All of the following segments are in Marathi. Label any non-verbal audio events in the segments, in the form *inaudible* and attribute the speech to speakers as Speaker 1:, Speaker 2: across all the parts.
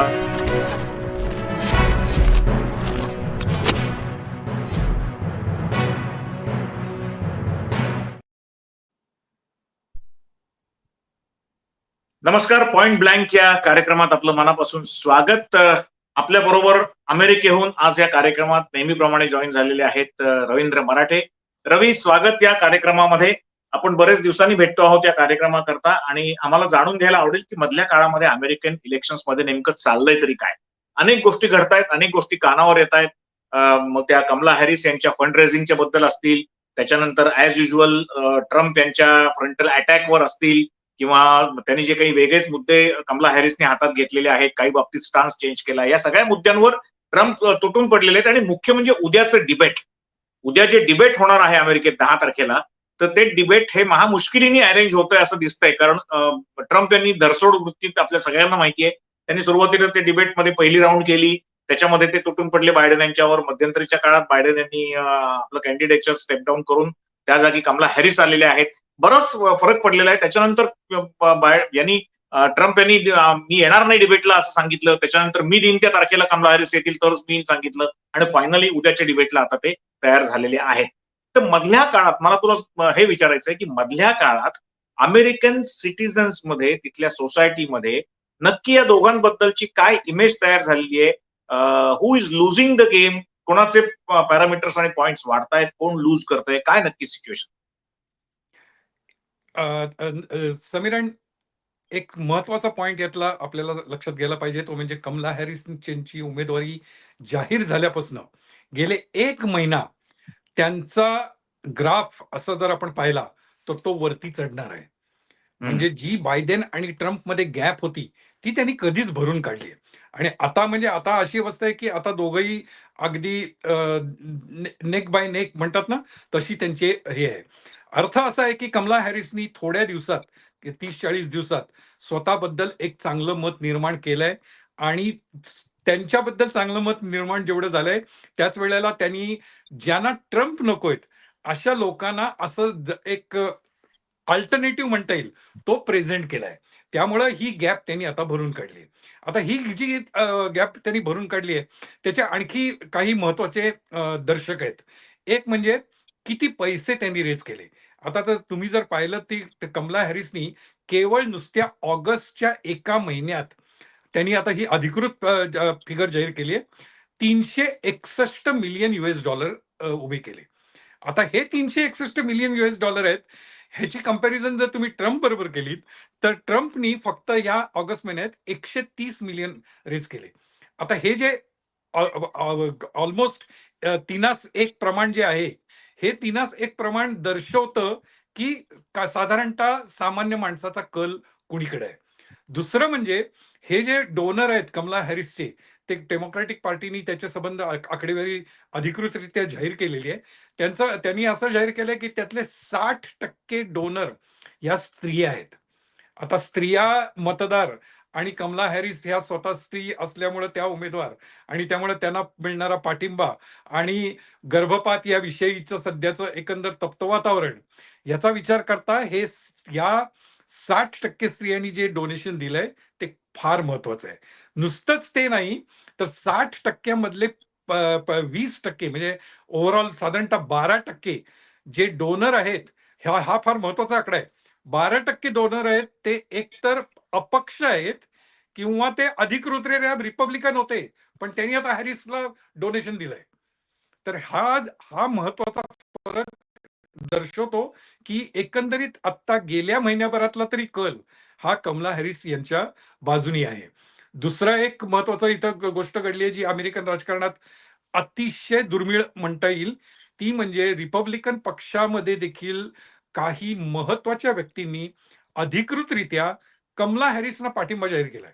Speaker 1: नमस्कार पॉइंट ब्लँक या कार्यक्रमात आपलं मनापासून स्वागत. आपल्या बरोबर अमेरिकेहून आज या कार्यक्रमात नेहमीप्रमाणे जॉईन झालेले आहेत रवींद्र मराठे. रवी स्वागत या कार्यक्रमामध्ये. आपण बरेच दिवसांनी भेटतो आहोत या कार्यक्रमाकरता आणि आम्हाला जाणून घ्यायला आवडेल की मधल्या काळामध्ये अमेरिकन इलेक्शन्समध्ये नेमकं चाललंय तरी काय. अनेक गोष्टी घडतायत अनेक गोष्टी कानावर येत आहेत मग त्या कमला हॅरिस यांच्या फंड रेझिंगच्या बद्दल असतील त्याच्यानंतर ऍज युजल ट्रम्प यांच्या फ्रंटल अटॅकवर असतील किंवा त्यांनी जे काही वेगळेच मुद्दे कमला हॅरिसने हातात घेतलेले आहेत काही बाबतीत स्टान्स चेंज केला या सगळ्या मुद्द्यांवर ट्रम्प तुटून पडलेले आहेत. आणि मुख्य म्हणजे उद्याचं डिबेट उद्या जे डिबेट होणार आहे अमेरिकेत दहा तारखेला तर ते डिबेट हे महामुश्किलीने अरेंज होतंय असं दिसतंय. कारण ट्रम्प यांनी धरसोड वृत्तीत आपल्या सगळ्यांना माहिती आहे त्यांनी सुरुवातीला ते डिबेटमध्ये पहिली राऊंड केली. त्याच्यामध्ये ते तुटून पडले बायडन यांच्यावर. मध्यंतरीच्या काळात बायडन यांनी आपलं कॅन्डिडेटचं स्टेप डाऊन करून त्या जागी कमला हॅरिस आलेले आहेत. बराच फरक पडलेला आहे. त्याच्यानंतर यांनी ट्रम्प यांनी मी येणार नाही डिबेटला असं सांगितलं. त्याच्यानंतर मी दिन त्या तारखेला कमला हॅरिस येतील तरच मी सांगितलं. आणि फायनली उद्याच्या डिबेटला आता ते तयार झालेले आहेत. तर मधल्या काळात मला तुला हे विचारायचं आहे की मधल्या काळात अमेरिकन सिटीजन्समध्ये तिथल्या सोसायटीमध्ये नक्की या दोघांबद्दलची काय इमेज तयार झालेली आहे? Who is losing the game कोणाचे पॅरामीटर्स आणि पॉइंट्स वाढतायत? कोण लूज करतोय? काय नक्की सिच्युएशन
Speaker 2: अ, समीरण एक महत्त्वाचा पॉइंट यातला आपल्याला लक्षात घ्यायला पाहिजे. तो म्हणजे कमला हॅरिस यांची उमेदवारी जाहीर झाल्यापासून गेले एक महिना त्यांचा ग्राफ असं जर आपण पाहिला तर तो वरती चढणार आहे. म्हणजे जी बायडेन आणि ट्रम्पमध्ये गॅप होती ती त्यांनी कधीच भरून काढली आणि आता म्हणजे आता अशी अवस्था आहे की आता दोघंही अगदी नेक बाय नेक म्हणतात ना तशी त्यांचे हे आहे. अर्थ असा आहे की कमला हॅरिसनी थोड्या दिवसात तीस चाळीस दिवसात स्वतःबद्दल एक चांगलं मत निर्माण केलंय आणि त्यांच्याबद्दल चांगलं मत निर्माण जेवढं झालंय त्याच वेळेला त्यांनी ज्यांना ट्रम्प नकोयत अशा लोकांना असं एक अल्टरनेटिव्ह म्हणता येईल तो प्रेझेंट केलाय. त्यामुळं ही गॅप त्यांनी आता भरून काढली आता ही जी गॅप त्यांनी भरून काढली आहे त्याच्या आणखी काही महत्त्वाचे दर्शक आहेत. एक म्हणजे किती पैसे त्यांनी रेज केले. आता तर तुम्ही जर पाहिलं ती कमला हॅरिसनी केवळ नुसत्या ऑगस्टच्या एका महिन्यात त्यांनी आता ही अधिकृत फिगर जाहीर केली आहे. तीनशे एकसष्ट मिलियन युएस डॉलर उभे केले. आता हे तीनशे एकसष्ट मिलियन युएस डॉलर आहेत ह्याची कंपॅरिझन जर तुम्ही ट्रम्प बरोबर केलीत तर ट्रम्पनी फक्त या ऑगस्ट महिन्यात एकशे तीस मिलियन रेज केले. आता हे जे ऑलमोस्ट तिनास एक प्रमाण जे आहे हे तिनास एक प्रमाण दर्शवतं की साधारणतः सामान्य माणसाचा कल कुणीकडे आहे. दुसरं म्हणजे हे जे डोनर आहेत कमला हॅरिसचे ते डेमोक्रॅटिक पार्टीनी त्याचे संबंध आकडेवारी अधिकृतरित्या जाहीर केलेली आहे. त्यांचं त्यांनी असं जाहीर केलंय की त्यातले साठ टक्के डोनर ह्या स्त्रिया आहेत. आता स्त्रिया मतदार आणि कमला हॅरिस ह्या स्वतः स्त्री असल्यामुळे त्या उमेदवार आणि त्यामुळे त्यांना मिळणारा पाठिंबा आणि गर्भपात या विषयीचं सध्याचं एकंदर तप्त वातावरण याचा विचार करता हे या साठ टक्के स्त्रियांनी जे डोनेशन दिलंय ते फार महत्वाचं आहे. नुसतंच ते नाही तर साठ टक्क्यामधले वीस टक्के म्हणजे ओव्हरऑल साधारणतः बारा टक्के जे डोनर आहेत हा हा फार महत्त्वाचा आकडा आहे. बारा टक्के डोनर आहेत ते एकतर अपक्ष आहेत किंवा ते अधिकृतरित्या रिपब्लिकन होते पण त्यांनी आता हॅरिसला डोनेशन दिलंय. तर हा हा महत्त्वाचा फरक दर्शवतो की एकंदरीत आता गेल्या महिन्याभरातला तरी कल हा कमला हॅरिस यांच्या बाजूनी आहे. दुसरा एक महत्त्वाचा इथं गोष्ट घडली आहे जी अमेरिकन राजकारणात अतिशय दुर्मिळ म्हणता येईल. ती म्हणजे रिपब्लिकन पक्षामध्ये देखील काही महत्त्वाच्या व्यक्तींनी अधिकृतरित्या कमला हॅरिसना पाठिंबा जाहीर केलाय.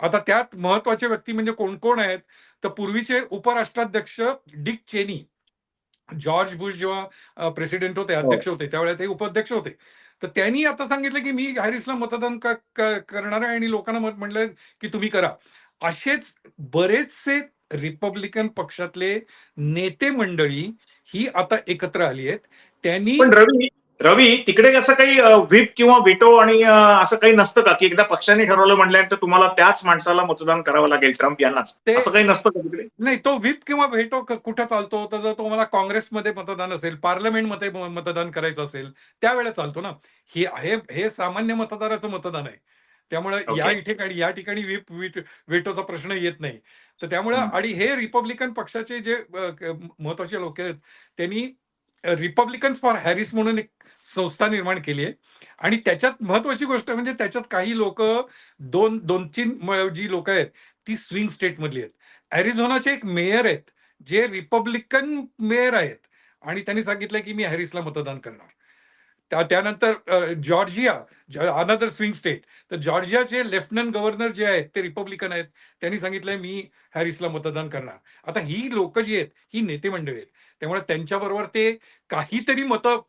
Speaker 2: आता त्यात महत्त्वाचे व्यक्ती म्हणजे कोण कोण आहेत? तर पूर्वीचे उपराष्ट्राध्यक्ष डिक चेनी जॉर्ज बुश जेव्हा प्रेसिडेंट होते अध्यक्ष होते त्यावेळेला ते उपाध्यक्ष होते. तर त्यांनी आता सांगितलं की मी हॅरिसला मतदान करणार आहे आणि लोकांना मत म्हणलंय की तुम्ही करा. असेच बरेचसे रिपब्लिकन पक्षातले नेते मंडळी ही आता एकत्र आली आहेत. त्यांनी
Speaker 1: रवी तिकडे असं काही व्हीप किंवा व्हिटो आणि असं काही नसतं का? की एकदा पक्षाने ठरवलं म्हटल्यानंतर तुम्हाला त्याच माणसाला मतदान करावं लागेल ट्रम्प यांनाच?
Speaker 2: ते-
Speaker 1: असं काही नसतं का तिकडे?
Speaker 2: नाही तो व्हीप किंवा व्हेटो कुठं चालतो? तर जर तुम्हाला काँग्रेसमध्ये मतदान असेल पार्लमेंटमध्ये मतदान करायचं असेल त्यावेळेला चालतो ना. हे हे हे सामान्य मतदाराचं मतदान आहे. त्यामुळे या
Speaker 1: Okay.
Speaker 2: ठिकाणी या ठिकाणी व्हीप व्हेटोचा प्रश्न येत नाही. तर त्यामुळे. आणि हे रिपब्लिकन पक्षाचे जे महत्त्वाचे लोक आहेत त्यांनी रिपब्लिकन्स फॉर हॅरिस म्हणून एक संस्था निर्माण केली आहे. आणि त्याच्यात महत्वाची गोष्ट म्हणजे त्याच्यात काही लोक दोन दोन तीन जी लोक आहेत ती स्विंग स्टेट मधली आहेत. अॅरिझोनाचे एक मेयर आहेत जे रिपब्लिकन मेयर आहेत. आणि त्यांनी सांगितलंय की मी हॅरिसला मतदान करणार. त्यानंतर जॉर्जिया अनदर स्विंग स्टेट तर जॉर्जियाचे लेफ्टनंट गव्हर्नर जे आहेत ते रिपब्लिकन आहेत. त्यांनी सांगितलंय मी हॅरिसला मतदान करणार. आता ही लोक जी आहेत ही नेते मंडळी आहेत. त्यामुळे त्यांच्याबरोबर ते काहीतरी मतं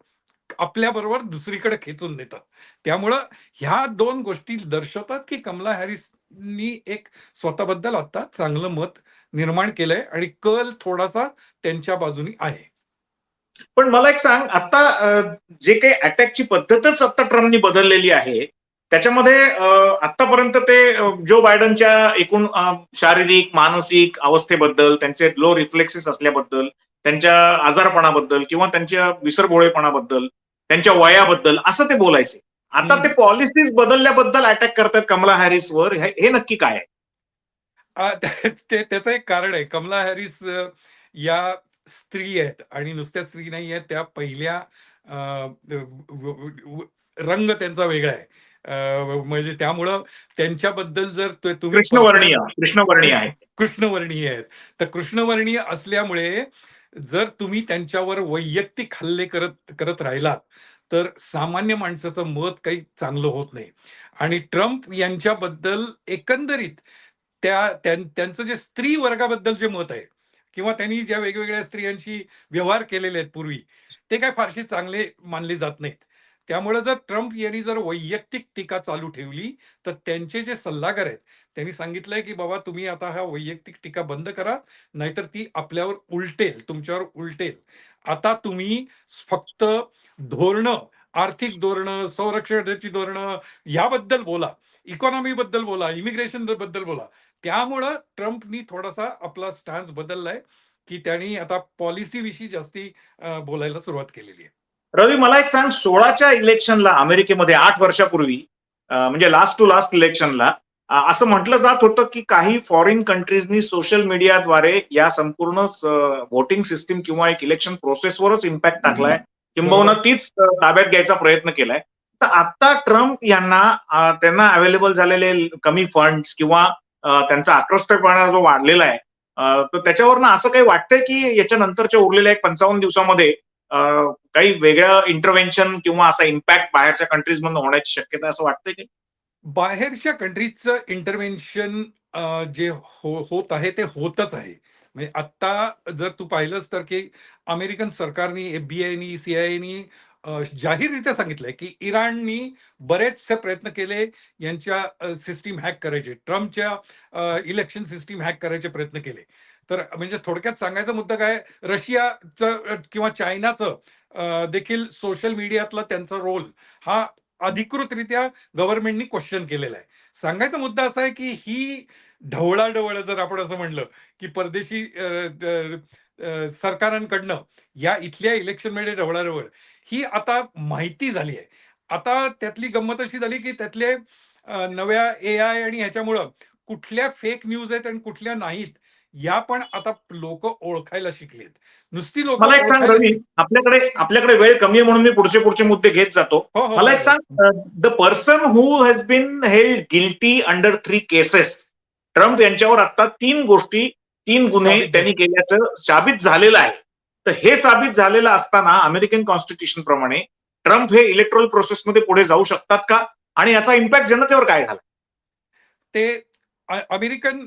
Speaker 2: आपल्याबरोबर दुसरीकडे खेचून नेतात. त्यामुळं ह्या दोन गोष्टी दर्शवतात की कमला हॅरिसनी एक स्वतःबद्दल आता चांगलं मत निर्माण केलंय आणि कल थोडासा त्यांच्या बाजूनी आहे.
Speaker 1: पण मला एक सांग आता जे काही अटॅकची पद्धतच आता ट्रम्पनी बदललेली आहे त्याच्यामध्ये आतापर्यंत ते जो बायडनच्या एकूण शारीरिक मानसिक अवस्थेबद्दल त्यांचे लो रिफ्लेक्सेस असल्याबद्दल त्यांच्या आजारपणाबद्दल किंवा त्यांच्या विसरभोळेपणाबद्दल त्यांच्या वयाबद्दल असं ते बोलायचे. आता. ते पॉलिसीज बदलल्याबद्दल अटॅक करतात कमला हॅरिसवर हे नक्की काय आहे? *laughs*
Speaker 2: त्याचं एक कारण आहे. कमला हॅरिस या स्त्री आहेत आणि नुसत्या स्त्री नाही आहेत त्या पहिल्या रंग त्यांचा वेगळा आहे. म्हणजे त्यामुळं त्यांच्याबद्दल जर तुम्ही
Speaker 1: कृष्णवर्णीय कृष्णवर्णीय आहे
Speaker 2: कृष्णवर्णीय आहेत. तर कृष्णवर्णीय असल्यामुळे जर तुम्ही त्यांच्यावर वैयक्तिक हल्ले करत करत राहिलात तर सामान्य माणसाचं मत काही चांगलं होत नाही. आणि ट्रम्प यांच्याबद्दल एकंदरीत त्यां- त्यांचं जे स्त्री वर्गाबद्दल जे मत आहे किंवा त्यांनी ज्या वेगवेगळ्या स्त्रियांशी व्यवहार केलेले आहेत पूर्वी ते काय फारसे चांगले मानले जात नाहीत. त्यामुळे जर ट्रम्प यांनी जर वैयक्तिक टीका चालू ठेवली तर त्यांचे जे सल्लागार आहेत त्यांनी सांगितलंय की बाबा तुम्ही आता हा वैयक्तिक टीका बंद करा नाहीतर ती आपल्यावर उलटेल तुमच्यावर उलटेल. आता तुम्ही फक्त धोरणं आर्थिक धोरणं संरक्षणाची धोरणं याबद्दल बोला इकॉनॉमी बद्दल बोला इमिग्रेशनबद्दल बोला त्यामुळं ट्रम्पनी थोडासा आपला स्टॅन्स बदललाय की त्यांनी आता पॉलिसी विषयी जास्ती बोलायला सुरुवात केलेली आहे.
Speaker 1: रवी मला एक सांग. सोळाच्या इलेक्शनला अमेरिकेमध्ये आठ वर्षापूर्वी म्हणजे लास्ट टू लास्ट इलेक्शनला असं म्हटलं जात होतं की काही फॉरेन कंट्रीजनी सोशल मीडियाद्वारे या संपूर्ण व्होटिंग सिस्टीम किंवा एक इलेक्शन प्रोसेसवरच इम्पॅक्ट टाकलाय. किंबहुना. तीच ताब्यात घ्यायचा प्रयत्न केलाय. तर आता ट्रम्प यांना त्यांना अवेलेबल झालेले कमी फंड्स किंवा त्यांचा आक्रष्टपणा जो वाढलेला आहे तर त्याच्यावरनं असं काही वाटतंय की याच्यानंतरच्या उरलेल्या एक पंचावन्न दिवसामध्ये काही वेगळं इंटरव्हेन्शन किंवा असा इम्पॅक्ट बाहेरच्या कंट्रीज मधून होण्याची शक्यता असं वाटतंय की?
Speaker 2: बाहेरच्या कंट्रीजचं इंटरव्हेन्शन जे हो होत आहे ते होतच आहे. म्हणजे आत्ता जर तू पाहिलंस तर की अमेरिकन सरकारने एफबीआयनी सीआयनी जाहीररित्या सांगितलंय की इराणनी बरेचसे प्रयत्न केले यांच्या सिस्टीम हॅक करायचे. ट्रम्पच्या इलेक्शन सिस्टीम हॅक करायचे प्रयत्न केले. तर म्हणजे थोडक्यात सांगायचा मुद्दा काय रशियाचं किंवा चायनाचं देखील सोशल मीडियातला त्यांचा रोल हा अधिकृतरित्या गव्हर्नमेंटनी क्वेश्चन केलेला आहे. सांगायचा मुद्दा असा आहे की ही ढवळाढवळ जर आपण असं म्हणलं की परदेशी सरकारांकडनं या इथल्या इलेक्शनमध्ये ढवळाढवळ ही आता माहिती झाली आहे. आता त्यातली गंमत अशी झाली की त्यातले नव्या ए आय आणि ह्याच्यामुळं कुठल्या फेक न्यूज आहेत आणि कुठल्या नाहीत या पण आता लोक ओळखायला शिकलेत. नुसती लोक
Speaker 1: मला एक सांग रवी आपल्याकडे आपल्याकडे वेळ कमी आहे म्हणून मी पुढचे पुढचे मुद्दे घेत जातो.
Speaker 2: हो, हो,
Speaker 1: मला
Speaker 2: हो,
Speaker 1: एक सांग the person who has been held guilty under three cases Trump यांच्यावर आता तीन गोष्टी तीन गुन्हे त्यांनी केल्याचं साबित झालेलं आहे. तर हे साबित झालेलं असताना अमेरिकन कॉन्स्टिट्यूशन प्रमाणे ट्रम्प हे इलेक्ट्रॉल प्रोसेसमध्ये पुढे जाऊ शकतात का? आणि याचा इम्पॅक्ट जनतेवर काय झाला?
Speaker 2: ते अमेरिकन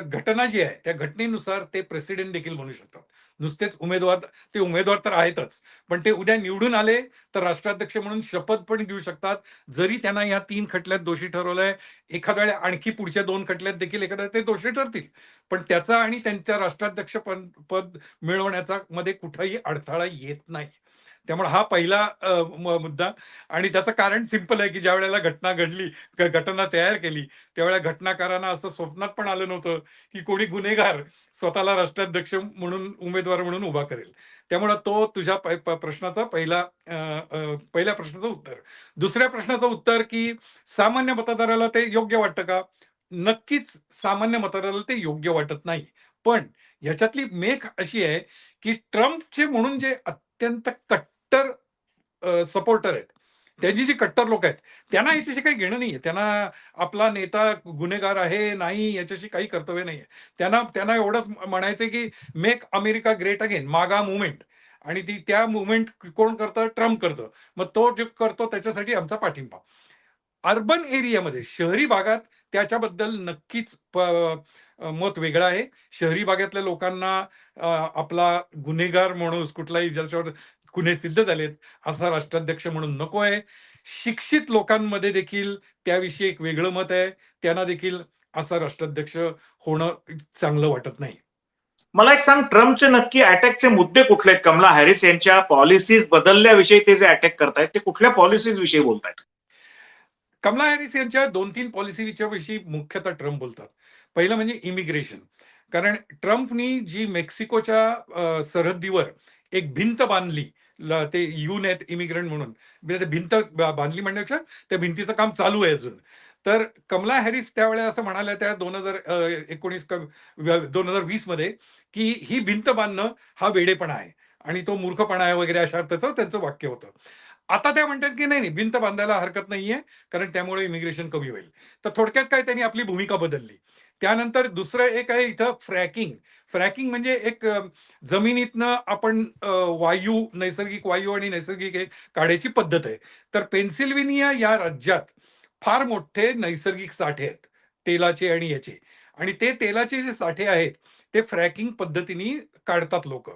Speaker 2: घटना जी आहे त्या घटनेनुसार ते प्रेसिडेंट देखील म्हणू शकतात. नुसतेच उमेदवार ते उमेदवार तर आहेतच. पण ते उद्या निवडून आले तर राष्ट्राध्यक्ष म्हणून शपथ पण घेऊ शकतात. जरी त्यांना या तीन खटल्यात दोषी ठरवलंय एखाद्या वेळेला आणखी पुढच्या दोन खटल्यात देखील एखाद्या ते दोषी ठरतील. पण त्याचा आणि त्यांच्या राष्ट्राध्यक्ष पद मिळवण्याचा मध्ये कुठंही अडथळा येत नाही. त्यामुळे हा पहिला मुद्दा. आणि त्याचं कारण सिंपल आहे की ज्या वेळेला घटना घडली घटना तयार केली त्यावेळेला घटनाकारांना असं स्वप्नात पण आलं नव्हतं की कोणी गुन्हेगार स्वतःला राष्ट्राध्यक्ष म्हणून उमेदवार म्हणून उभा करेल. त्यामुळे तो तुझ्या प्रश्नाचा पहिला पहिल्या प्रश्नाचं उत्तर. दुसऱ्या प्रश्नाचं उत्तर की सामान्य मतदाराला ते योग्य वाटतं का? नक्कीच सामान्य मतदाराला ते योग्य वाटत नाही. पण ह्याच्यातली मेख अशी आहे की ट्रम्पचे म्हणून जे अत्यंत कट्टर सपोर्टर आहेत. त्यांची जी कट्टर लोक आहेत त्यांना याच्याशी काही घेणं नाहीये. त्यांना आपला नेता गुन्हेगार आहे नाही याच्याशी काही कर्तव्य नाहीये. त्यांना त्यांना एवढंच म्हणायचं की make America great again MAGA movement. आणि ती त्या मुवमेंट कोण करतं? ट्रम्प करतं. मग तो जे करतो त्याच्यासाठी आमचा पाठिंबा. अर्बन एरियामध्ये शहरी भागात त्याच्याबद्दल नक्कीच मत वेगळं आहे. शहरी भागातल्या लोकांना आपला गुन्हेगार म्हणून कुठलाही ज्याच्यावर गुन्हे सिद्ध झालेत असा राष्ट्राध्यक्ष म्हणून नको आहे. शिक्षित लोकांमध्ये देखील त्याविषयी एक वेगळं मत आहे. त्यांना देखील असा राष्ट्राध्यक्ष होणं चांगलं वाटत नाही.
Speaker 1: मला एक सांग ट्रम्पचे नक्की अटॅकचे मुद्दे कुठले आहेत? कमला हॅरिस यांच्या पॉलिसीज बदलल्याविषयी ते जे अटॅक करतायत ते कुठल्या पॉलिसीज विषयी बोलतायत?
Speaker 2: कमला हॅरिस यांच्या दोन तीन पॉलिसीच्या विषयी मुख्यतः ट्रम्प बोलतात. पहिलं म्हणजे इमिग्रेशन. कारण ट्रम्पनी जी मेक्सिकोच्या सरहद्दीवर एक भिंत बांधली ते येऊन आहेत इमिग्रंट म्हणून. म्हणजे भिंत बांधली म्हणण्यापेक्षा त्या भिंतीचं काम चालू आहे अजून. तर कमला हॅरिस त्यावेळेला असं म्हणाल्या त्या दोन हजार एकोणीस दोन हजार वीसमध्ये की ही भिंत बांधणं हा वेडेपणा आहे. आणि तो मूर्खपणा आहे वगैरे अशा अर्थाचं त्यांचं वाक्य होतं. आता त्या म्हणतात की नाही नाही भिंत बांधायला हरकत नाहीये कारण त्यामुळे इमिग्रेशन कमी होईल. तर थोडक्यात काय त्यांनी आपली भूमिका बदलली. त्यानंतर दुसरं एक आहे इथं फ्रॅकिंग फ्रॅकिंग म्हणजे एक जमिनीतनं आपण वायू नैसर्गिक वायू आणि नैसर्गिक हे काढायची पद्धत आहे. तर पेन्सिल्व्हेनिया या राज्यात फार मोठे नैसर्गिक साठे आहेत. तेलाचे आणि याचे आणि ते तेलाचे जे साठे आहेत ते फ्रॅकिंग पद्धतीने काढतात लोक.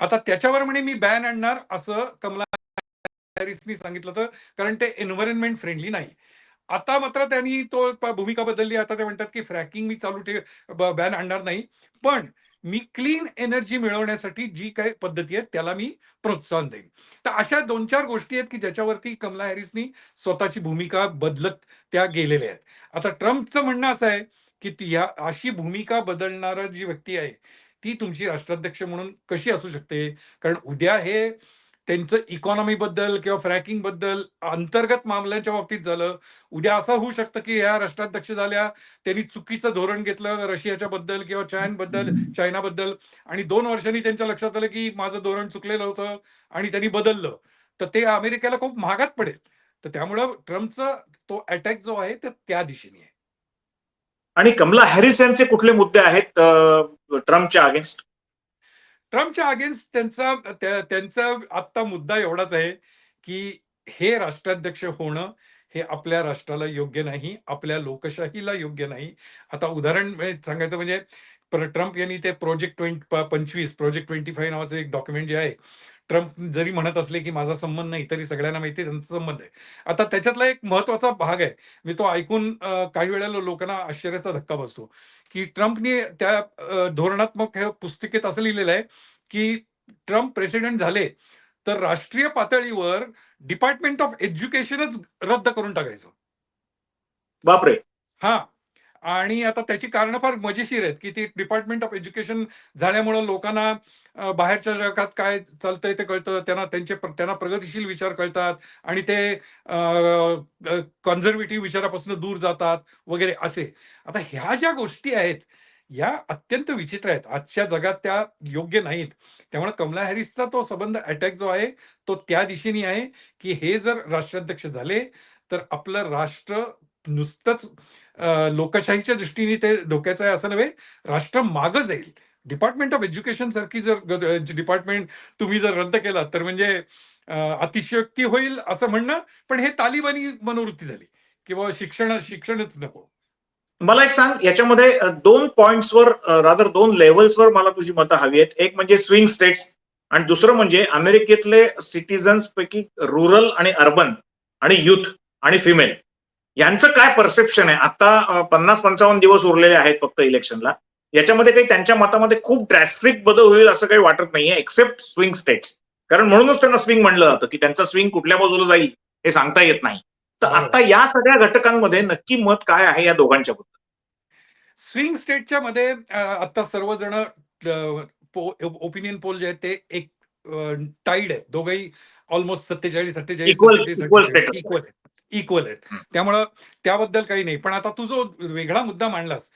Speaker 2: आता त्याच्यावर म्हणे मी बॅन आणणार असं कमला हॅरिसनी सांगितलं होतं कारण ते एन्व्हायरमेंट फ्रेंडली नाही. आता मात्र त्यांनी तो भूमिका बदलली. आता ते म्हणतात की फ्रॅकिंग मी चालू ठेव बॅन आणणार नाही. पण मी क्लीन एनर्जी मिळवण्यासाठी जी काही पद्धती आहेत त्याला मी प्रोत्साहन देईन. तर अशा दोन चार गोष्टी आहेत की ज्याच्यावरती कमला हॅरिसनी स्वतःची भूमिका बदलत त्या गेलेल्या आहेत. आता ट्रम्पचं म्हणणं असं आहे की ती ह्या अशी भूमिका बदलणारा जी व्यक्ती आहे ती तुमची राष्ट्राध्यक्ष म्हणून कशी असू शकते? कारण उद्या हे त्यांचं इकॉनॉमी बद्दल किंवा फ्रॅकिंगबद्दल अंतर्गत मामल्यांच्या बाबतीत झालं. उद्या असं होऊ शकतं की या राष्ट्राध्यक्ष झाल्या त्यांनी चुकीचं धोरण घेतलं रशियाच्या बद्दल किंवा चायनबद्दल. चायनाबद्दल आणि दोन वर्षांनी त्यांच्या लक्षात आलं की माझं धोरण चुकलेलं होतं आणि त्यांनी बदललं. तर ते अमेरिकेला खूप महागात पडेल. तर त्यामुळं ट्रम्पचा तो अटॅक जो आहे तर त्या दिशेने आहे.
Speaker 1: आणि कमला हॅरिस यांचे कुठले मुद्दे आहेत ट्रम्पच्या अगेन्स्ट
Speaker 2: ट्रम्पच्या अगेन्स्ट त्यांचा त्यांचा आत्ता मुद्दा एवढाच आहे की हे राष्ट्राध्यक्ष होणं हे आपल्या राष्ट्राला योग्य नाही आपल्या लोकशाहीला योग्य नाही. आता उदाहरण सांगायचं म्हणजे ट्रम्प यांनी ते प्रोजेक्ट ट्वेंटी पंचवीस प्रोजेक्ट ट्वेंटी फाईव्ह नावाचं एक डॉक्युमेंट जे आहे ट्रम्प जरी म्हणत असले की माझा संबंध नाही तरी सगळ्यांना माहिती आहे त्यांचा संबंध आहे. आता त्याच्यातला एक महत्त्वाचा भाग आहे. मी तो ऐकून काही वेळेला लोकांना आश्चर्याचा धक्का बसतो की ट्रम्पने त्या धोरणात्मक हे पुस्तिकेत असं लिहिलेलं आहे की ट्रम्प प्रेसिडेंट झाले तर राष्ट्रीय पातळीवर डिपार्टमेंट ऑफ एज्युकेशनच रद्द करून टाकायचं.
Speaker 1: बापरे!
Speaker 2: हा. आणि आता त्याची कारणं फार मजेशीर आहेत की ती डिपार्टमेंट ऑफ एज्युकेशन झाल्यामुळं लोकांना बाहेरच्या जगात काय चालतंय ते कळतं त्यांना त्यांचे त्यांना प्रगतीशील विचार कळतात आणि ते कॉन्झर्वेटिव्ह विचारापासून दूर जातात वगैरे असे. आता ह्या ज्या गोष्टी आहेत या अत्यंत विचित्र आहेत. आजच्या जगात त्या योग्य नाहीत. त्यामुळे कमला हॅरिसचा तो संबंध अटॅक जो आहे तो त्या दिशेने आहे की हे जर राष्ट्राध्यक्ष झाले तर आपलं राष्ट्र नुसतंच लोकशाहीच्या दृष्टीने ते धोक्याचं आहे असं नव्हे राष्ट्र मागं जाईल. डिपार्टमेंट ऑफ एज्युकेशन सारखी जर डिपार्टमेंट तुम्ही जर रद्द केला तर म्हणजे अतिशयोक्ती होईल असं म्हणणं पण हे तालिबानी मनोवृत्ती झाली. किंवा शिक्षण शिक्षणच नको.
Speaker 1: मला एक सांग याच्यामध्ये दोन पॉइंट्सवर रादर दोन लेवल्सवर मला तुझी मतं हवी आहेत. एक म्हणजे स्विंग स्टेट्स आणि दुसरं म्हणजे अमेरिकेतले सिटीजन्स पैकी रुरल आणि अर्बन आणि युथ आणि फिमेल यांचं काय परसेप्शन आहे? आता पन्नास पंचावन्न दिवस उरलेले आहेत फक्त इलेक्शनला. याच्यामध्ये काही त्यांच्या मतामध्ये खूप ड्रॅस्टिक बदल होईल असं काही वाटत नाहीये एक्सेप्ट स्विंग स्टेट्स कारण म्हणूनच त्यांना स्विंग म्हणलं जातं की त्यांचा स्विंग कुठल्या बाजूला जाईल हे सांगता येत नाही. तर. आता या सगळ्या घटकांमध्ये नक्की मत काय आहे या दोघांच्या बद्दल?
Speaker 2: स्विंग स्टेटच्या मध्ये आता सर्वजण ओपिनियन पोल जे आहेत ते एक टाईड आहेत दोघंही ऑलमोस्ट सत्तेचाळीस सत्तेचाळीस इक्वल इक्वल आहेत. त्यामुळं त्याबद्दल काही नाही. पण आता तू जो वेगळा मुद्दा मांडलास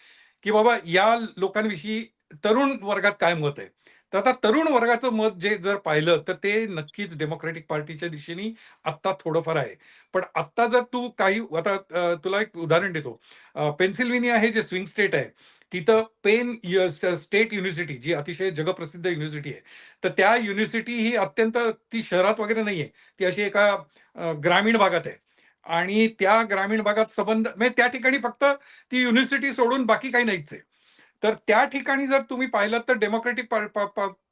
Speaker 2: की बाबा या लोकांविषयी तरुण वर्गात काय मत आहे? तर आता तरुण वर्गाचं मत जे जर पाहिलं तर ते नक्कीच डेमोक्रेटिक पार्टीच्या दिशेने आत्ता थोडंफार आहे. पण आत्ता जर तू काही आता तुला एक उदाहरण देतो. पेन्सिल्व्हेनिया हे जे स्विंग स्टेट आहे तिथं पेन स्टेट युनिव्हर्सिटी जी अतिशय जगप्रसिद्ध युनिव्हर्सिटी आहे तर त्या युनिव्हर्सिटी ही अत्यंत ती शहरात वगैरे नाही आहे ती अशी एका ग्रामीण भागात आहे. आणि त्या ग्रामीण भागात संबंध म्हणजे त्या ठिकाणी फक्त ती युनिव्हर्सिटी सोडून बाकी काही नाहीच आहे. तर त्या ठिकाणी जर तुम्ही पाहिलं तर डेमोक्रेटिक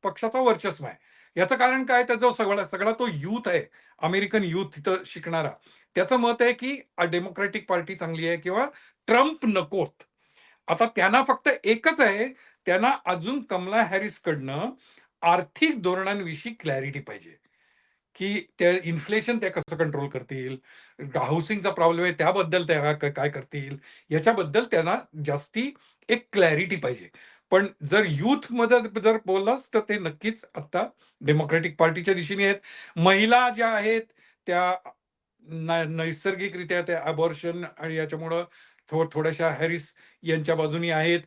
Speaker 2: पक्षाचा वर्चस्व आहे. याचं कारण काय? त्याचा सगळा सगळा तो युथ आहे अमेरिकन युथ तिथं शिकणारा त्याचं मत आहे की डेमोक्रेटिक पार्टी चांगली आहे किंवा ट्रम्प नकोत. आता त्यांना फक्त एकच आहे त्यांना अजून कमला हॅरिस कडनं आर्थिक धोरणांविषयी क्लॅरिटी पाहिजे. की त्या इन्फ्लेशन त्या कसं कंट्रोल करतील? हाऊसिंगचा प्रॉब्लेम आहे त्याबद्दल त्या काय करतील? याच्याबद्दल त्यांना जास्ती एक क्लॅरिटी पाहिजे. पण जर युथमध्ये जर बोललास तर ते नक्कीच आता डेमोक्रेटिक पार्टीच्या दिशेने आहेत. महिला ज्या आहेत त्या नैसर्गिकरित्या त्या अबॉर्शन आणि याच्यामुळं थो थोड्याशा हॅरिस यांच्या बाजूनी आहेत.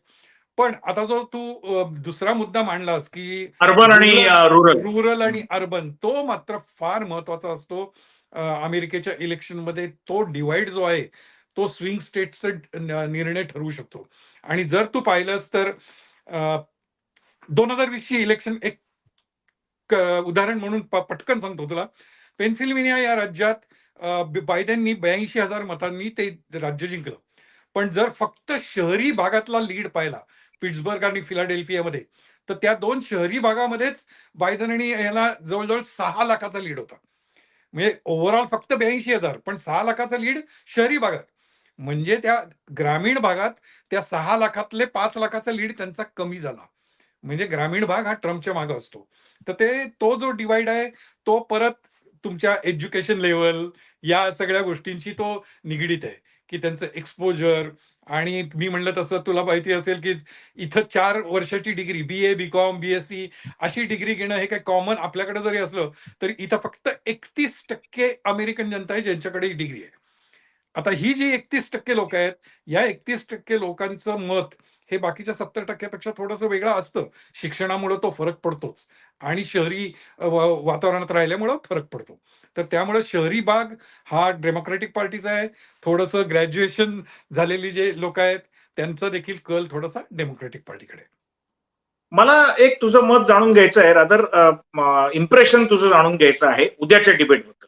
Speaker 2: पण आता जो तू दुसरा मुद्दा मांडलास की
Speaker 1: अर्बन आणि रुरल
Speaker 2: रुरल आणि अर्बन तो मात्र फार महत्त्वाचा असतो. अमेरिकेच्या इलेक्शनमध्ये तो डिवाइड जो आहे तो स्विंग स्टेटचा निर्णय ठरवू शकतो. आणि जर तू पाहिलंस तर दोन हजार वीसची इलेक्शन एक उदाहरण म्हणून पटकन सांगतो तुला. पेन्सिल्व्हेनिया या राज्यात अ, बि- बायडेननी ब्याऐंशी हजार मतांनी ते राज्य जिंकलं. पण जर फक्त शहरी भागातला लीड पाहिला पिट्सबर्ग आणि फिलाडेल्फियामध्ये. तर त्या दोन शहरी भागामध्येच बायडन आणि याला जवळजवळ सहा लाखाचा लीड होता. म्हणजे ओव्हरऑल फक्त ब्याऐंशी हजार पण सहा लाखाचा लीड शहरी भागात. म्हणजे त्या ग्रामीण भागात त्या सहा लाखातले पाच लाखाचा लीड त्यांचा कमी झाला. म्हणजे ग्रामीण भाग हा ट्रम्पच्या मागे असतो. तर ते तो जो डिवाइड आहे तो परत तुमच्या एज्युकेशन लेवल या सगळ्या गोष्टींशी तो निगडीत आहे. की त्यांचं एक्सपोजर आणि मी म्हणलं तसं तुला माहिती असेल की इथं चार वर्षाची degree B A B Com B S C अशी डिग्री घेणं हे काही कॉमन आपल्याकडे जरी असलं तरी इथं फक्त एकतीस टक्के अमेरिकन जनता आहे ज्यांच्याकडे ही डिग्री आहे. आता ही जी एकतीस टक्के लोक आहेत या एकतीस टक्के लोकांचं मत हे बाकीच्या सत्तर टक्क्यापेक्षा थोडंसं वेगळं असतं. शिक्षणामुळे तो फरक पडतोच आणि शहरी वातावरणात राहिल्यामुळं फरक पडतो. तर त्यामुळे शहरी भाग हा डेमोक्रेटिक पार्टीचा आहे. थोडंसं ग्रॅज्युएशन झालेली जे लोक आहेत त्यांचा देखील कल थोडासा डेमोक्रेटिक पार्टीकडे.
Speaker 1: मला एक तुझं मत जाणून घ्यायचं आहे रादर इम्प्रेशन तुझं जाणून घ्यायचं आहे उद्याच्या डिबेटबद्दल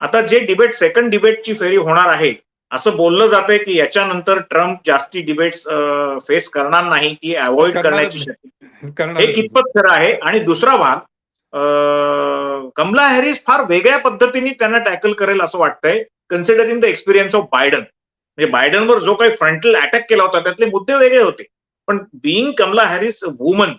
Speaker 1: आता जे डिबेट सेकंड डिबेटची फेरी होणार आहे असं बोललं जातंय की याच्यानंतर ट्रम्प जास्ती डिबेट्स फेस करणार नाही ती अवॉइड करण्याची. शक्यता. हे कितपत खरं आहे? आणि दुसरा भाग कमला हॅरिस फार वेगळ्या पद्धतीने त्यांना टॅकल करेल असं वाटतंय considering the experience of Biden म्हणजे बायडनवर जो काही फ्रंटल अटॅक केला होता त्यातले मुद्दे वेगळे होते. पण being Kamala Harris woman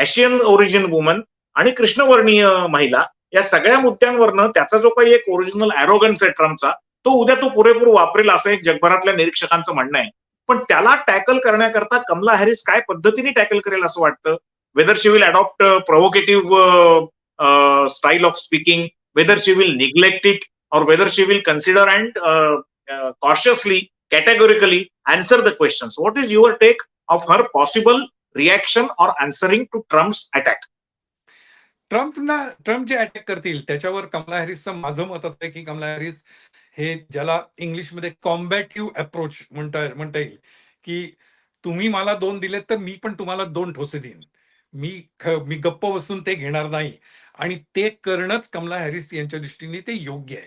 Speaker 1: Asian origin woman आणि कृष्णवर्णीय महिला या सगळ्या मुद्द्यांवरनं त्याचा जो काही एक ओरिजिनल अॅरोगन्स आहे ट्रम्पचा तो उद्या तो पुरेपूर वापरेल असं एक जगभरातल्या निरीक्षकांचं म्हणणं आहे. पण त्याला टॅकल करण्याकरता कमला हॅरिस काय पद्धतीने टॅकल करेल असं वाटतं? Whether she will adopt a provocative uh, uh, style of speaking, whether she will neglect it, or whether she will consider and uh, uh, cautiously, categorically answer the questions. What is your take of her possible reaction or answering to Trump's attack?
Speaker 2: ट्रम्पना ट्रम्प जे अटॅक करतील त्याच्यावर कमला हॅरिसचं माझं मत असं आहे की कमला हॅरिस हे ज्याला इंग्लिशमध्ये कॉम्बॅटिव्ह अप्रोच म्हणता म्हणता येईल की तुम्ही मला दोन दिलेत तर मी पण तुम्हाला दोन ठोसे देईन मी ख- मी गप्प बसून ते घेणार नाही. आणि ते करणंच कमला हॅरिस यांच्या दृष्टीने ते योग्य आहे.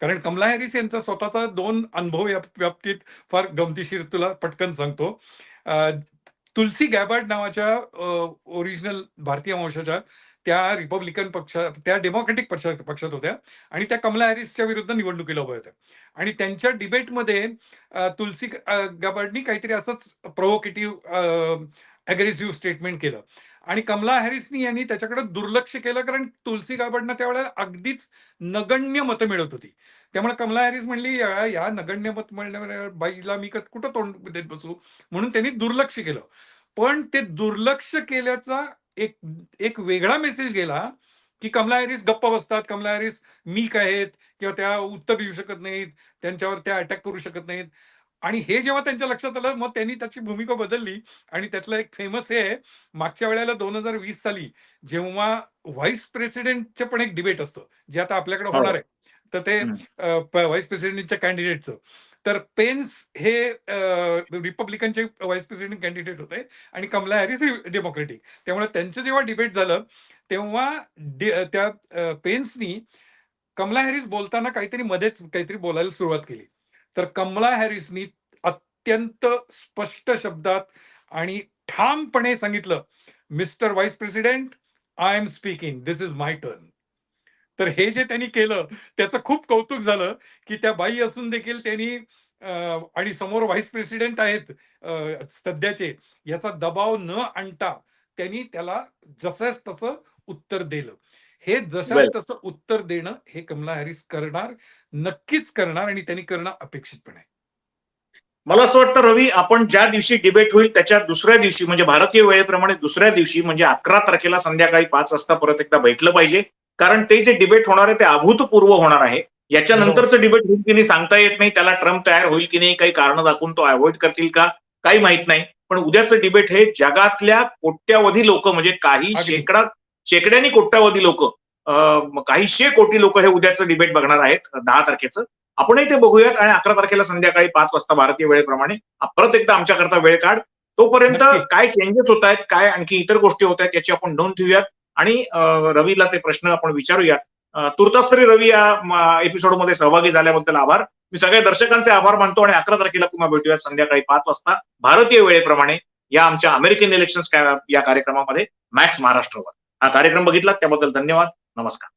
Speaker 2: कारण कमला हॅरिस यांचा स्वतःचा दोन अनुभव या बाबतीत फार गमतीशीर तुला पटकन सांगतो. तुलसी गॅबार्ड नावाच्या ओरिजिनल भारतीय वंशाच्या त्या रिपब्लिकन पक्षा त्या डेमोक्रेटिक पक्षा पक्षात होत्या. आणि त्या कमला हॅरिसच्या विरुद्ध निवडणुकीला उभ्या होत्या. आणि त्यांच्या डिबेटमध्ये तुलसी गॅबार्डनी काहीतरी असंच प्रोव्होकेटिव्ह अग्रेसिव्ह स्टेटमेंट केलं. आणि कमला हॅरिसनी यांनी त्याच्याकडे दुर्लक्ष केलं कारण तुलसी गाबडनं त्यावेळेला अगदीच नगण्य मतं मिळत होती. त्यामुळे कमला हॅरिस म्हणली "या नगण्य मत मिळणाऱ्या बाईला मी कुठं तोंड देत बसू? म्हणून त्यांनी दुर्लक्ष केलं. पण ते दुर्लक्ष केल्याचा एक एक वेगळा मेसेज गेला की कमला हॅरिस गप्प बसतात. कमला हॅरिस मीक आहेत? किंवा त्या उत्तर देऊ शकत नाहीत. त्यांच्यावर त्या अटॅक करू शकत नाहीत. आणि हे जेव्हा त्यांच्या लक्षात आलं मग त्यांनी त्याची भूमिका बदलली. आणि त्यातलं एक फेमस हे आहे मागच्या वेळेला दोन हजार वीस साली जेव्हा व्हाईस प्रेसिडेंटचं पण एक डिबेट असतं जे आता आपल्याकडे
Speaker 1: हो.
Speaker 2: होणार आहे. तर ते व्हाईस प्रेसिडेंटच्या कॅन्डिडेटचं तर पेन्स हे रिपब्लिकनचे व्हाईस प्रेसिडेंट कॅन्डिडेट होते आणि कमला हॅरिस डेमोक्रेटिक त्यामुळे त्यांचं जेव्हा डिबेट झालं तेव्हा त्या पेन्सनी कमला हॅरिस बोलताना काहीतरी मध्येच काहीतरी बोलायला सुरुवात केली. तर कमला हॅरिसनी अत्यंत स्पष्ट शब्दात आणि ठामपणे सांगितलं mister vice president I am speaking this is my turn. तर हे जे त्यांनी केलं त्याचं खूप कौतुक झालं की त्या बाई असून देखील त्यांनी आणि समोर व्हाईस प्रेसिडेंट आहेत सध्याचे याचा दबाव न आणता त्यांनी त्याला जसंच तसं उत्तर दिलं. हे जसं. तसं उत्तर देणं हे कमला हॅरिस करणार नक्कीच करणार आणि त्यांनी करणं अपेक्षित पण आहे
Speaker 1: मला असं वाटतं रवी आपण ज्या दिवशी डिबेट होईल त्याच्या दुसऱ्या दिवशी म्हणजे भारतीय वेळेप्रमाणे दुसऱ्या दिवशी म्हणजे अकरा तारखेला संध्याकाळी पाच वाजता परत एकदा भेटलं पाहिजे. कारण ते जे डिबेट होणार आहे ते अभूतपूर्व होणार आहे. याच्या नंतरचं डिबेट होईल की नाही सांगता येत नाही त्याला ट्रम्प तयार होईल की नाही काही कारण दाखवून तो अवॉइड करतील का काही माहीत नाही. पण उद्याचं डिबेट हे जगातल्या कोट्यावधी लोक म्हणजे काही. शेकडा शेकड्यांनी कोट्यावधी लोक काही शे कोटी लोक हे उद्याचं डिबेट बघणार आहेत दहा तारखेचं. आपणही ते बघूयात आणि अकरा तारखेला संध्याकाळी पाच वाजता भारतीय वेळेप्रमाणे परत एकदा आमच्याकरता वेळ काढ. तोपर्यंत. काय चेंजेस होत आहेत काय आणखी इतर गोष्टी होत आहेत याची आपण नोंद ठेवूयात. आणि रवीला ते प्रश्न आपण विचारूयात. तुर्तास तरी रवी या एपिसोडमध्ये सहभागी झाल्याबद्दल आभार. मी सगळ्या दर्शकांचे आभार मानतो आणि अकरा तारखेला पुन्हा भेटूयात संध्याकाळी पाच वाजता. भारतीय वेळेप्रमाणे या आमच्या अमेरिकन इलेक्शन या कार्यक्रमामध्ये मॅक्स महाराष्ट्रवर हा कार्यक्रम बघितला त्याबद्दल धन्यवाद. नमस्कार.